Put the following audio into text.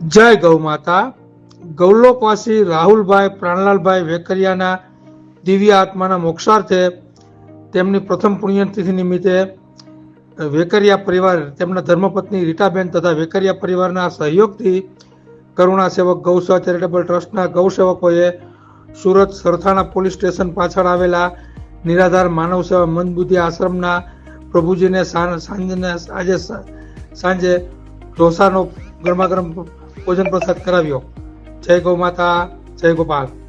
જય ગૌ માતા. ગૌલોકવાસી રાહુલભાઈ, પ્રાણલાલભાઈ વેકરિયાના દિવ્ય આત્માના મોક્ષાર્થે તેમની પ્રથમ પુણ્યતિથિ નિમિત્તે વેકરિયા પરિવાર, તેમના ધર્મપત્ની રીટાબેન તથા વેકરિયા પરિવારના સહયોગથી કરુણા સેવક ગૌસેવા ચેરિટેબલ ટ્રસ્ટના ગૌસેવકોએ સુરત સરથાણા પોલીસ સ્ટેશન પાછળ આવેલા નિરાધાર માનવ સેવા મંદબુદ્ધિ આશ્રમના પ્રભુજીને સાંજને આજે સાંજે ઢોસાનો ગરમા ગરમ ભોજન પ્રસાદ કરાવ્યો. જય ગૌ માતા જય ગોપાલ.